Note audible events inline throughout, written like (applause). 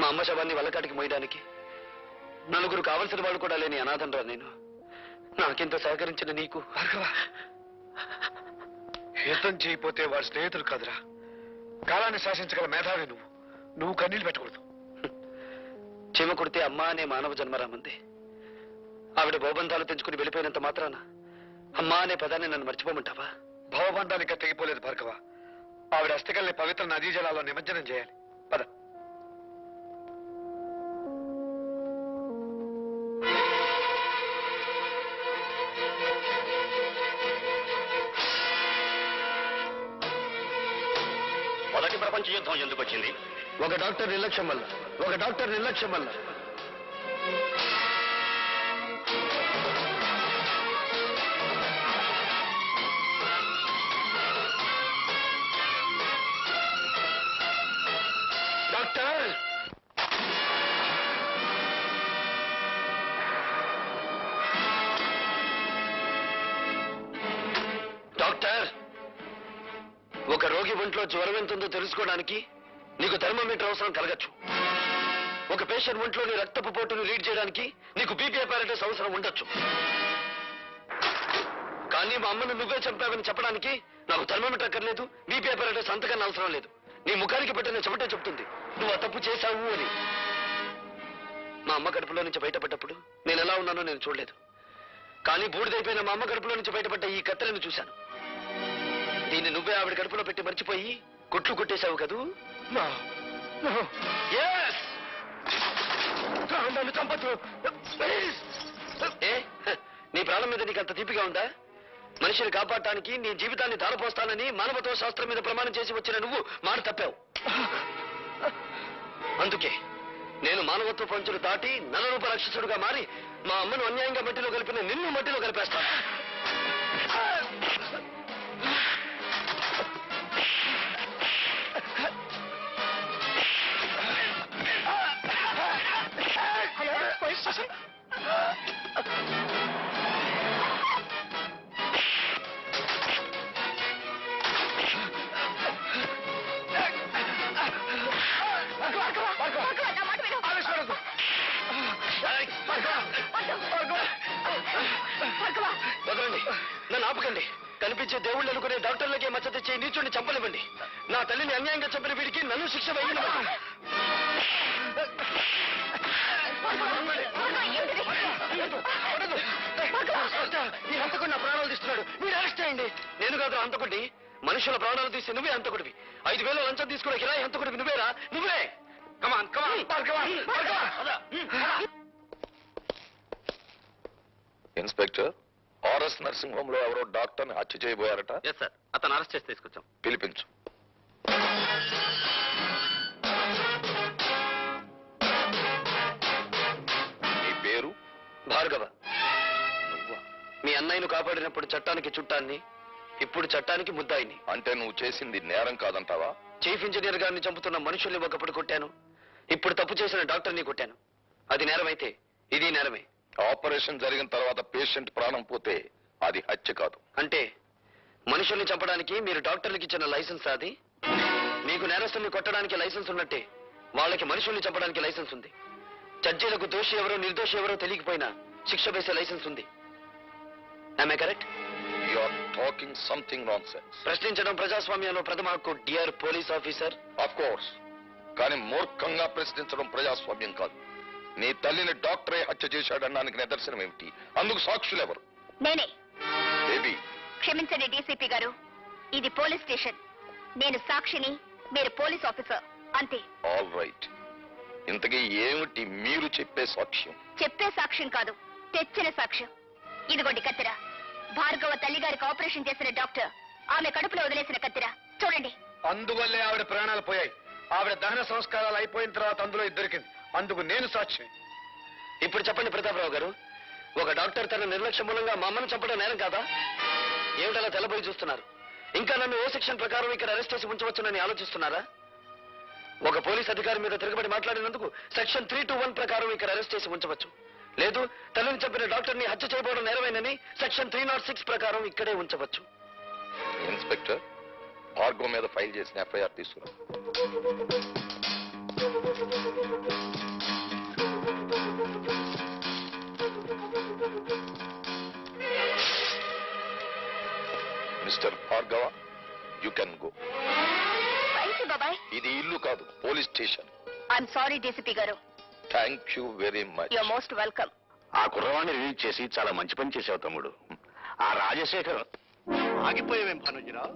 మా అమ్మ శవాన్ని వల్లకాటికి మోయడానికి నలుగురు కావలసిన వాళ్ళు కూడా లేని అనాథనరా నేను. నాకింత సహకరించిన నీకు యుద్ధం చేయకపోతే వాడు స్నేహితుడు కాదురా. కాలాన్ని శాసించగల మేధావి నువ్వు. నువ్వు కన్నీళ్ళు పెట్టకూడదు. చీమ కుడితే అమ్మ అనే మానవ జన్మరామంది ఆవిడ భవబంధాలు తెంచుకుని వెళ్ళిపోయినంత మాత్రాన అమ్మా అనే పదాన్ని నన్ను మర్చిపోమంటావా? భవబంధాలు ఇంకా తెగిపోలేదు భార్గవ. ఆవిడ అస్థికల్ని పవిత్ర నదీ జలాల్లో నిమజ్జనం చేయాలి. పద. ప్రపంచ యుద్ధం ఎందుకు వచ్చింది? ఒక డాక్టర్ నిర్లక్ష్యం వల్ల ఒక డాక్టర్ నిర్లక్ష్యం వల్ల. డాక్టర్! ఒక రోగి ఒంట్లో జ్వరం ఎంతుందో తెలుసుకోవడానికి నీకు థర్మోమీటర్ అవసరం కలగచ్చు. ఒక పేషెంట్ ఒంట్లోని రక్తపు పోటును రీడ్ చేయడానికి నీకు బీపీ అపారటస్ అవసరం ఉండొచ్చు. కానీ మా అమ్మను నువ్వే చంపావని చెప్పడానికి నాకు థర్మోమీటర్ అక్కర్లేదు బీపీ అపారటస్ అంతకన్నా అవసరం లేదు. నీ ముఖానికి పెట్టిన చెమటే చెప్తుంది. నువ్వు ఆ తప్పు చేశావు అని. మా అమ్మ కడుపులో నుంచి బయటపడ్డప్పుడు నేను ఎలా ఉన్నానో నేను చూడలేదు. కానీ బూడిదైపోయిన మా అమ్మ కడుపులో నుంచి బయటపడ్డ ఈ కత్తెలను చూశాను. దీన్ని నువ్వే ఆవిడ కడుపులో పెట్టి మర్చిపోయి కొట్లు కొట్టేశావు కదూ? నన్ను ఏ నీ ప్రాణం మీద నీకు అంత తీపిగా ఉందా? మనిషిని కాపాడటానికి నీ జీవితాన్ని తారపోస్తానని మానవత్వ శాస్త్రం మీద ప్రమాణం చేసి వచ్చిన నువ్వు మాట తప్పావు. అందుకే నేను మానవత్వ పంచులు దాటి నలరూప రక్షసుడుగా మారి మా అమ్మను అన్యాయంగా మట్టిలో కలిపిన నిన్ను మట్టిలో కలిపేస్తాను. హలో వదలండి నన్ను ఆపకండి. కనిపించే దేవుళ్ళు అనుకునే డాక్టర్లకే మచ్చ తెచ్చే ఈ నీచుడిని చంపనివ్వండి. నా తల్లిని అన్యాయంగా చంపిన వీడికి నన్ను శిక్ష వేయండి ఈ హంతకుడు నా ప్రాణాలు తీస్తున్నాడు మీరు అరెస్ట్ చేయండి నేను కాదు హంతకుడిని మనుషుల ప్రాణాలు తీసి నువ్వే హంతకుడివి. ఐదు వేల లంచం తీసుకునే కిరాయి హంతకుడివి నువ్వేరా? నువ్వే! Come on come on inspector RS nursing హోమ్లో ఎవరో డాక్టర్ని హత్య చేయబోయారట. ఎస్ సార్ అతను అరెస్ట్ చేసి తీసుకొచ్చాం. పిలిపించు. భార్గవ మీ అన్నయ్యను కాపాడినప్పుడు చట్టానికి చుట్టాన్ని ఇప్పుడు చట్టానికి ముద్దాయిని. అంటే నువ్వు చేసింది నేరం కాదంటావా? చీఫ్ ఇంజనీర్ గారిని చంపుతున్న మనుషుల్ని ఒకప్పుడు కొట్టాను. ఇప్పుడు తప్పు చేసిన డాక్టర్ని కొట్టాను. అది నేరమైతే ఇది నేరమే. ఆపరేషన్ జరిగిన తర్వాత పేషెంట్ ప్రాణం పోతే అది హత్య కాదు. అంటే మనుషుల్ని చంపడానికి మీరు డాక్టర్లకు ఇచ్చిన లైసెన్స్ అది? మీకు నేరస్తుల్ని కొట్టడానికి లైసెన్స్ ఉన్నట్టే వాళ్ళకి మనుషుల్ని చంపడానికి లైసెన్స్ ఉంది. జడ్జీలకు దోషి ఎవరో నిర్దోషి ఎవరో తెలియకపోయినా శిక్ష వేసే లైసెన్స్ ఉంది. I correct you are talking something nonsense ప్రశ్నించడం ప్రజాస్వామ్యంలో ప్రథమ హక్కు dear police officer? Of course కానీ మూర్ఖంగా ప్రశ్నించడం ప్రజాస్వామ్యం కాదు. నీ తల్లిని డాక్టరే హత్య చేశాడనడానికి నిదర్శనం ఏమిటి? అందుకు సాక్షులు ఎవరు? నేనే. బేబీ క్షమించండి డీసీపీ గారు. ఇది పోలీస్ స్టేషన్. నేను సాక్షిని మీరు పోలీస్ ఆఫీసర్. అంతే. ఆల్ రైట్ ఇంతకీ ఏమిటి మీరు చెప్పే సాక్ష్యం? చెప్పే సాక్ష్యం కాదు. తెచ్చిన సాక్ష్యం. ఇదిగోండి కత్తెర. భార్గవ తల్లి గారికి ఆపరేషన్ చేసిన డాక్టర్. ఆమె కడుపులో వదిలేసిన కత్తెర. చూడండి. అందువల్లే ఆవిడ ప్రాణాలు పోయాయి. ఆవిడ దహన సంస్కారాలు అయిపోయిన తర్వాత అందులో ఇది దొరికింది. అందుకు నేను సాక్షి ఇప్పుడు చెప్పండి ప్రతాపరావు గారు ఒక డాక్టర్ తన నిర్లక్ష్యం మూలంగా మా అమ్మను చంపడం నేరం కాదా? ఏమిటలా తెల్లబోయి చూస్తున్నారు? ఇంకా నన్ను ఏ సెక్షన్ ప్రకారం ఇక్కడ అరెస్ట్ చేసి ఉంచవచ్చునని ఆలోచిస్తున్నారా? ఒక పోలీస్ అధికారి మీద తిరగబడి మాట్లాడినందుకు సెక్షన్ త్రీ టూ వన్ ప్రకారం ఇక్కడ అరెస్ట్ చేసి ఉంచవచ్చు. లేదు తల్లిని చెప్పిన డాక్టర్ని హత్య చేయబోవడం నేరమేనని సెక్షన్ త్రీ నాట్ సిక్స్ ప్రకారం ఇక్కడే ఉంచవచ్చు. ఇన్స్పెక్టర్ ఆర్గో మీద ఫైల్ చేసిన ఎఫ్ఐఆర్ తీసుకురా. Mister Bhargava you can go. ఇది ఇల్లు కాదు police station. I'm sorry DCP గారు. Thank you very much you're most welcome ఆ కుర్రవాణ్ణి రిలీజ్ చేసి చాలా మంచి పని చేసావు తమ్ముడు. ఆ రాజశేఖర్ ఆగిపోయావేం భానుజీరావు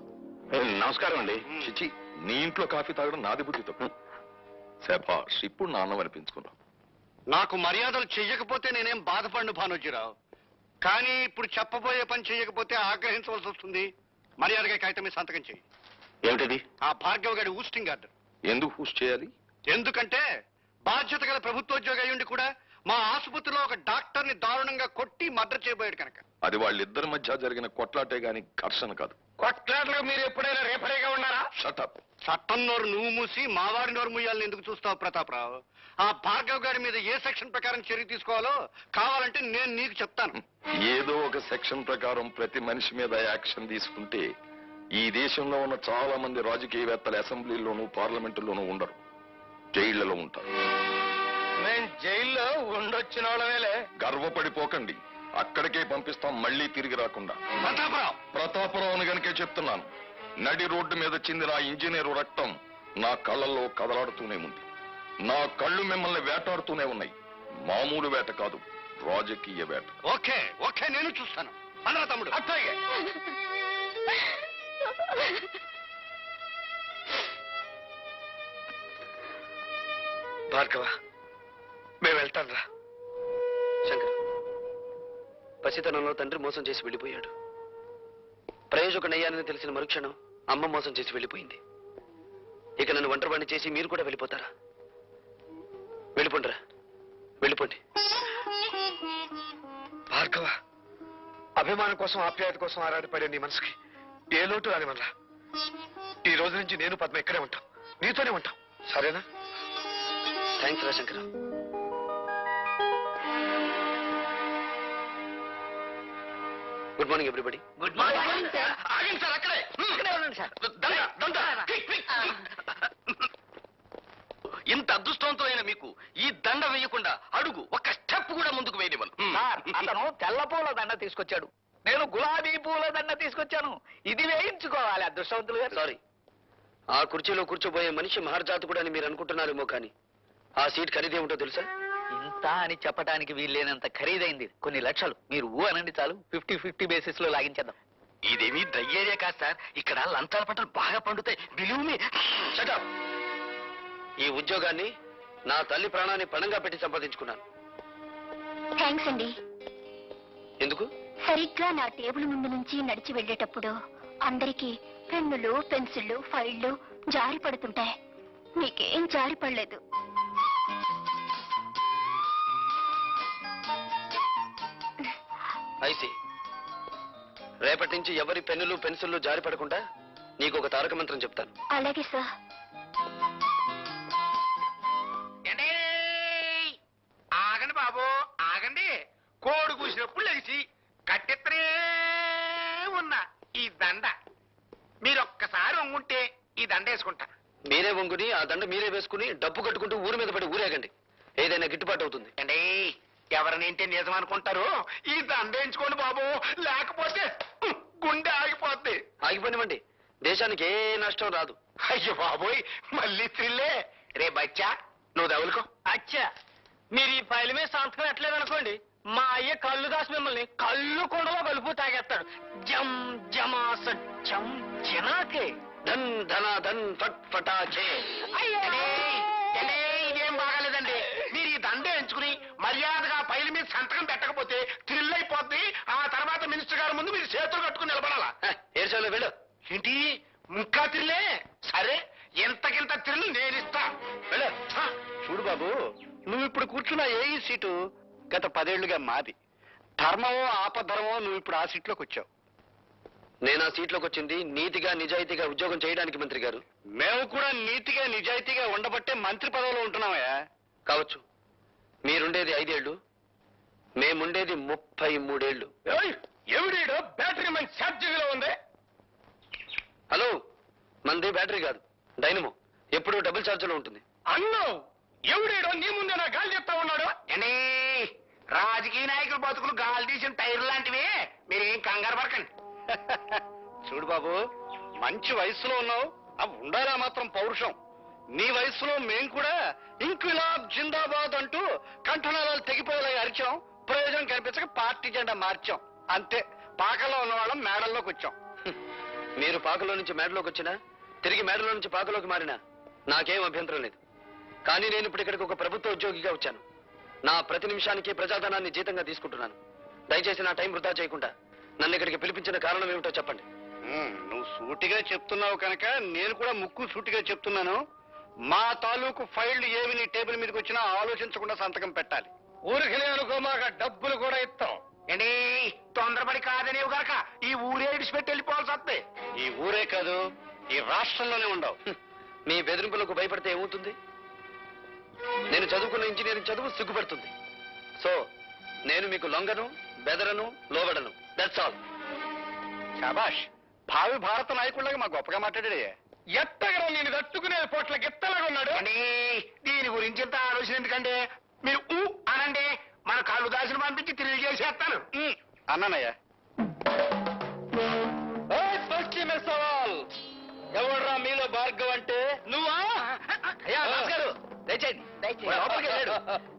ఏ, నమస్కారం అండి. చిచి నీ ఇంట్లో కాఫీ తాగడం నాది బుద్ధి తప్పు. శభాష్ ఇప్పుడు నాన్నం అనిపించుకున్నాం నాకు మర్యాదలు చెయ్యకపోతే నేనేం బాధపడను భానుజీరావు. కానీ ఇప్పుడు చెప్పబోయే పని చెయ్యకపోతే ఆగ్రహించవలసి వస్తుంది. మర్యాదగా కాగితం మీద సంతకం చెయ్యి. ఏమిటిది? ఆ భార్గవ్ గారి ఊస్టింగ్ ఆర్డర్ ఎందుకు హుష్ చేయాలి? ఎందుకంటే బాధ్యత గల ప్రభుత్వోద్యోగి అయ్యుండి కూడా మా ఆసుపత్రిలో ఒక డాక్టర్ని దారుణంగా కొట్టి మర్డర్ చేయబోయాడు కనుక. అది వాళ్ళిద్దరి మధ్య జరిగిన కొట్లాటే గాని ఘర్షణ కాదు. కొట్లాట్లకు మీరు ఎప్పుడైనా రేపరేగా ఉన్నారా? షటప్ చట్టం నోరు నువ్వు మూసి మావారి నోరు మూయాలని ఎందుకు చూస్తావు ప్రతాపరావు? ఆ భార్గవ్ గారి మీద ఏ సెక్షన్ ప్రకారం చర్య తీసుకోవాలో కావాలంటే నేను నీకు చెప్తాను. ఏదో ఒక సెక్షన్ ప్రకారం ప్రతి మనిషి మీద యాక్షన్ తీసుకుంటే ఈ దేశంలో ఉన్న చాలా మంది రాజకీయవేత్తలు అసెంబ్లీలోనూ పార్లమెంటులోనూ ఉండరు. జైళ్ళలో ఉంటారు. నేను జైల్లో ఉండొచ్చిన వాళ్ళవేలే గర్వపడిపోకండి. అక్కడికే పంపిస్తాం మళ్ళీ తిరిగి రాకుండా. ప్రతాపరావు! ప్రతాపరావుని గనుకే చెప్తున్నాను. నడి రోడ్డు మీద చిందిన ఆ ఇంజనీరు రక్తం నా కళ్ళల్లో కదలాడుతూనే ఉంది. నా కళ్ళు మిమ్మల్ని వేటాడుతూనే ఉన్నాయి. మామూలు వేట కాదు రాజకీయ వేట. ఓకే ఓకే నేను చూస్తాను. అనరా తమ్ముడు. అట్లాగే భార్గవ మేము వెళ్తాం రా. శంకర్ పసితనంలో తండ్రి మోసం చేసి వెళ్ళిపోయాడు. ప్రయోజకుడయ్యానని తెలిసిన మరుక్షణం అమ్మ మోసం చేసి వెళ్ళిపోయింది. ఇక నన్ను ఒంటరివాణ్ణి చేసి మీరు కూడా వెళ్ళిపోతారా? వెళ్ళిపోండిరా. వెళ్ళిపోండి. భార్గవ అభిమానం కోసం ఆప్యాయత కోసం ఆరాటపడే నీ మనసుకి ఏ లోటు రాని వల్ల ఈ రోజు నుంచి నేను పద్మ ఇక్కడే ఉంటాం. నీతోనే ఉంటాం. సరేనా? థ్యాంక్స్ రా Shankar good morning everybody. Good morning, sir. ఆగండి సార్ అక్కడే. అక్కడే ఉండండి సార్. దండ దండ. Quick, quick. ఇంత అదృష్టవంతమైన మీకు ఈ దండ వేయకుండా అడుగు ఒక్క స్టెప్ కూడా ముందుకు వేయనివ్వను. సార్ అతను తెల్ల పూల దండ తీసుకొచ్చాడు. నేను గులాబీ పూల దండ తీసుకొచ్చాను. ఇది వేయించుకోవాలి అదృష్టవంతులు గారు. సారీ. ఆ కుర్చీలో కూర్చోబోయే మనిషి మహర్జాతకుడు అని మీరు అనుకుంటున్నారేమో కానీ ఆ సీట్ ఖరీదేమిటో తెలుసా? ఇంత అని చెప్పడానికి వీల్లేనంత ఖరీదైంది. కొన్ని లక్షలు. మీరు ఊ అనండి చాలు. ఫిఫ్టీ ఫిఫ్టీ బేసిస్లో లాగించేద్దాం. ఇదేమీ దయ్యేరియా కాదు సార్. ఇక్కడ లంచాల పంటలు బాగా పండుతాయి. బిలీవ్ షటప్ ఈ ఉద్యోగాన్ని నా తల్లి ప్రాణాన్ని పణంగా పెట్టి సంపాదించుకున్నాను. థ్యాంక్స్ అండి. ఎందుకు? సరిగ్గా నా టేబుల్ ముందు నుంచి నడిచి వెళ్ళేటప్పుడు అందరికీ పెన్నులు పెన్సిళ్ళు ఫైళ్ళు జారి పడుతుంటాయి. మీకేం జారి పడలేదు. ఐసి రేపటి నుంచి ఎవరి పెన్నులు పెన్సిళ్ళు జారి పడకుండా నీకు ఒక తారక మంత్రం చెప్తాను. అలాగే సార్ ఆగండి బాబు ఆగండి. కోడి కూసినప్పుడు లేచి కట్టెత్తనే ఉన్నా. ఈ దండ. మీరు ఒక్కసారి వంగుంటే ఈ దండ వేసుకుంటా. మీరే వంగుని ఆ దండ మీరే వేసుకుని డబ్బు కట్టుకుంటూ ఊరి మీద పడి ఊరేగండి. ఏదైనా గిట్టుబాటు అవుతుంది. అండి ఎవరినేంటే నిజం అనుకుంటారు? ఈ దండ వేయించుకోండి బాబు. లేకపోతే గుండె ఆగిపోద్ది. ఆగిపోనివ్వండి. దేశానికి ఏ నష్టం రాదు. అయ్యో బాబోయ్ మళ్ళీ త్రిల్లే. రే బచ్చా నువ్వు తగులుకో. అచ్చా మీరు ఈ ఫైల్ మీద సంతకం ఎట్లేదు అనుకోండి మా అయ్య కళ్ళు దాసి మిమ్మల్ని కళ్ళు కొండలో కలుపు తాగేస్తాడు. జం జమాస జం జనాకే ధన్ ధన ధన్ ఫట్ ఫటాచే. ఏండి? ఏండి? ఇదేం బాగాలేదండి మీరు ఈ దండ ఎంచుకుని మర్యాదగా పైల మీద సంతకం పెట్టకపోతే థ్రిల్ అయిపోద్ది. ఆ తర్వాత మినిస్టర్ గారి ముందు మీరు చేతులు కట్టుకుని నిలబడాలా? ఏడ్చాలో వెళ్ళు. ఏంటి? ఇంకా త్రిల్లే సరే ఎంతకింత థ్రిల్ నేను ఇస్తా. వెళ్ళు. చూడు బాబు నువ్వు ఇప్పుడు కూర్చున్న ఏ సీటు గత పదేళ్ళుగా మాది. ధర్మమో ఆపధర్మమో నువ్వు ఇప్పుడు ఆ సీట్లోకి వచ్చావు. నేను ఆ సీట్లోకి వచ్చింది నీతిగా నిజాయితీగా ఉద్యోగం చేయడానికి మంత్రి గారు. మేము కూడా నీతిగా నిజాయితీగా ఉండబట్టే మంత్రి పదవిలో ఉంటున్నామయ్యా. కావచ్చు. మీరుండేది ఐదేళ్ళు మేముండేది ముప్పై మూడేళ్ళు ఎవడీడో బ్యాటరీ మన ఛార్జింగ్లో ఉంది? హలో మంది బ్యాటరీ కాదు డైనమో. ఎప్పుడూ డబుల్ ఛార్జ్లో ఉంటుంది. అన్ను ఎవడీడో నీ ముందే నా గాలి చెప్తా ఉన్నాడు? అండి రాజకీయ నాయకుల బతుకులు గాలి తీసిన టైర్ లాంటివి? మీరేం కంగారు పడకండి. (laughs) చూడు బాబు మంచి వయసులో ఉన్నావు. అవి ఉండాలా మాత్రం పౌరుషం. నీ వయసులో మేం కూడా ఇంక్విలాబ్ జిందాబాద్ అంటూ కంఠనాలు తెగిపోయేలా అరిచాం. ప్రయోజనం కనిపించక పార్టీ జెండా మార్చాం. అంతే. పాకలో ఉన్న వాళ్ళం మేడల్లోకి వచ్చాం. మీరు పాకలో నుంచి మేడలోకి వచ్చినా తిరిగి మేడలో నుంచి పాకలోకి మారినా నాకేం అభ్యంతరం లేదు. కానీ నేను ఇప్పుడు ఇక్కడికి ఒక ప్రభుత్వ ఉద్యోగిగా వచ్చాను. నా ప్రతి నిమిషానికి ప్రజాధనాన్ని జీతంగా తీసుకుంటున్నాను. దయచేసి నా టైం వృధా చేయకుండా నన్ను ఇక్కడికి పిలిపించిన కారణం ఏమిటో చెప్పండి. నువ్వు సూటిగా చెప్తున్నావు కనుక నేను కూడా ముక్కు సూటిగా చెప్తున్నాను. మా తాలూకు ఫైళ్ళు ఏవి నీ టేబుల్ మీదకి వచ్చినా ఆలోచించకుండా సంతకం పెట్టాలి. ఊరికి అనుకో మాకు డబ్బులు కూడా ఇస్తాం. ఏంటి? తొందరపడి కాదనేవు గాక ఈ ఊరే ఇడిచిపెట్టి వెళ్ళిపోవాల్సి వస్తే? ఈ ఊరే కాదు ఈ రాష్ట్రంలోనే ఉండవు. మీ బెదిరింపులకు భయపడితే ఏమవుతుంది? నేను చదువుకున్న ఇంజనీరింగ్ చదువు సిగ్గుపడుతుంది. సో నేను మీకు లొంగను బెదరను లోబడను. దట్స్ ఆల్ శాబాష్ భావి భారత నాయకుడిలాగా మా గొప్పగా మాట్లాడాడే. ఎత్తగడ నేను తట్టుకునే పొట్ల గిత్తలాగా ఉన్నాడు? దీని గురించి ఇంత ఆలోచన ఎందుకంటే మీరు ఊ అనండి. మన కాళ్ళు దాసిన పంపించి తిరిగి చేసేస్తాను. అన్నానయ్యా. పశ్చిమ సవాల్ ఎవడ్రా మీలో భార్గవ్ అంటే? నువ్వా? అయ్యా దయచేయండి. లోపలికి వెళ్ళాడు.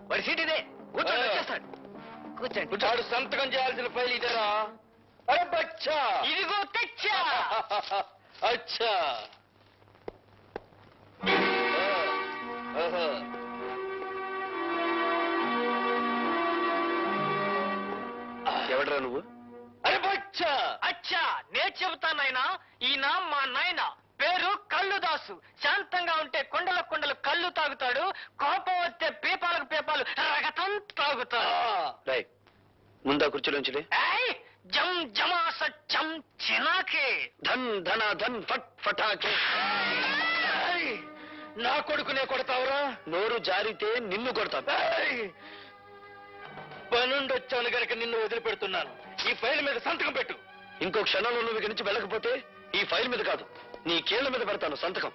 వాడి సీట్ ఇదే. కూర్చోండి వచ్చేస్తాడు. కూర్చోండి. వాడు సంతకం చేయాల్సిన ఫైల్ ఇదేరా. అరే బచ్చా. ఇదిగో తెచ్చా అచ్చా. ఓహో ఎవడరా నువ్వు? అరే బచ్చా! అచ్చా నే చెబుతానైనా ఈయన మా నాయన. పేరు కళ్ళుదాసు. శాంతంగా ఉంటే కొండల కొండలు కళ్ళు తాగుతాడు కోపం వస్తే పీపాలకు పీపాలు రగతం తాగుతాడు. రై ముందా కుర్చీలోంచి ఏయ్, జం జమాస చం చినాకే. ధన్ ధన ధన్ ఫట్ ఫటాకే. ఏయ్, నా కొడుకునే కొడతావురా? నోరు జారితే నిన్ను కొడతాను పనుండి వచ్చాను గనక నిన్ను వదిలిపెడుతున్నాను. ఈ ఫైల్ మీద సంతకం పెట్టు. ఇంకో క్షణంలో నువ్వు ఇక్కడి నుంచి వెళ్ళకపోతే ఈ ఫైల్ మీద కాదు నీ కీళ్ళ మీద పెడతాను సంతకం.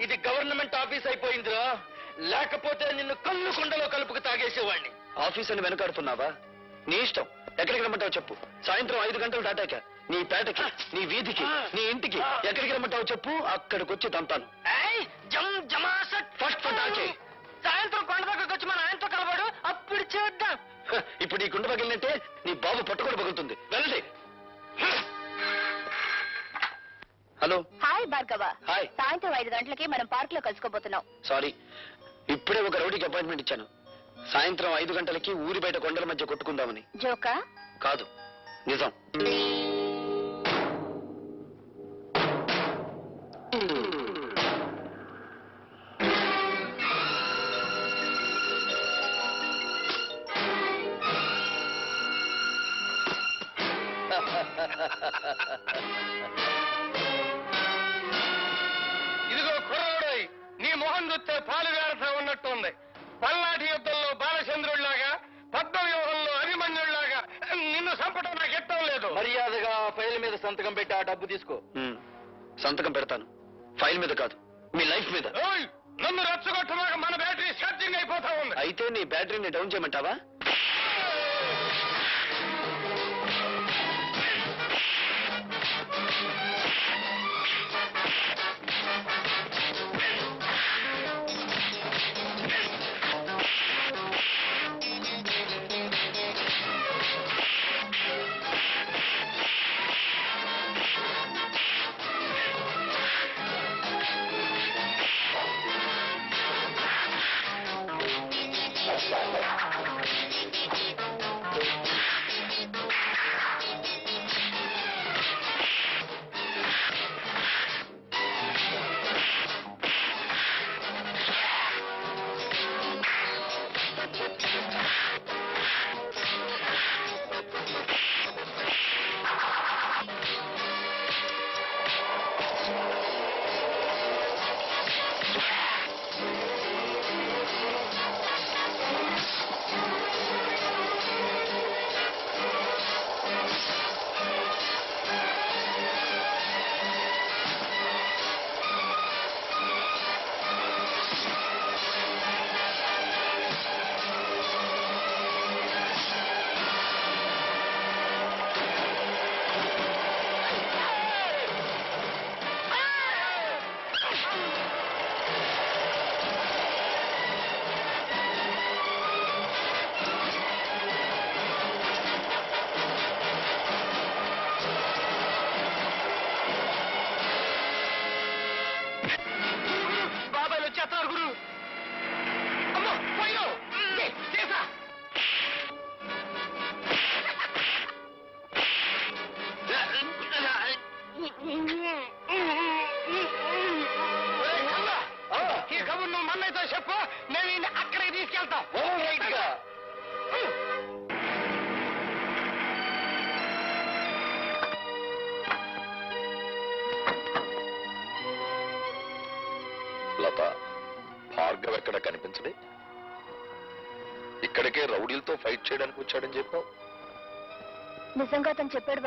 ఇది గవర్నమెంట్ ఆఫీస్ అయిపోయిందిరా. లేకపోతే నిన్ను కళ్ళు కుండలో కలుపుకు తాగేసేవాడిని. ఆఫీస్ అని వెనకాడుతున్నావా? నీ ఇష్టం. ఎక్కడికి రమ్మంటావు చెప్పు. సాయంత్రం ఐదు గంటలు దాటాక నీ పేటకి నీ వీధికి నీ ఇంటికి ఎక్కడికి రమ్మంటావు చెప్పు. అక్కడికి వచ్చి తంతాను ఫటాకే. సాయంత్రం కొండ దగ్గరకు వచ్చి మన ఆయనతో కలవాడు అప్పుడు చేద్దాం. ఇప్పుడు ఈ కుండ పగిలినట్టే నీ బాబు పట్టుకొని పగులుతుంది. వెళ్ళండి. హలో. హాయ్ భార్గవ. హాయ్. సాయంత్రం ఐదు గంటలకి మనం పార్క్లో కలుసుకోబోతున్నాం. సారీ. ఇప్పుడే ఒక రౌడీకి అపాయింట్మెంట్ ఇచ్చాను. సాయంత్రం ఐదు గంటలకి ఊరి బయట కొండల మధ్య కొట్టుకుందామని. జోకా? కాదు. నిజం. మర్యాదగా ఫైల్ మీద సంతకం పెట్టి ఆ డబ్బు తీసుకో. సంతకం పెడతాను. ఫైల్ మీద కాదు మీ లైఫ్ మీద. నన్ను రెచ్చగొట్టమాక మన బ్యాటరీ ఛార్జింగ్ అయిపోతా ఉంది. అయితే నీ బ్యాటరీని డౌన్ చేయమంటావా? ఎవరితో చెప్పు మేము ఈయన్ని అక్కడికి తీసుకెళ్తాం. లత భార్గవ్ ఎక్కడ కనిపించడే ఇక్కడికే రౌడీలతో ఫైట్ చేయడానికి వచ్చాడని చెప్పావు? నిజంగా తను చెప్పాడు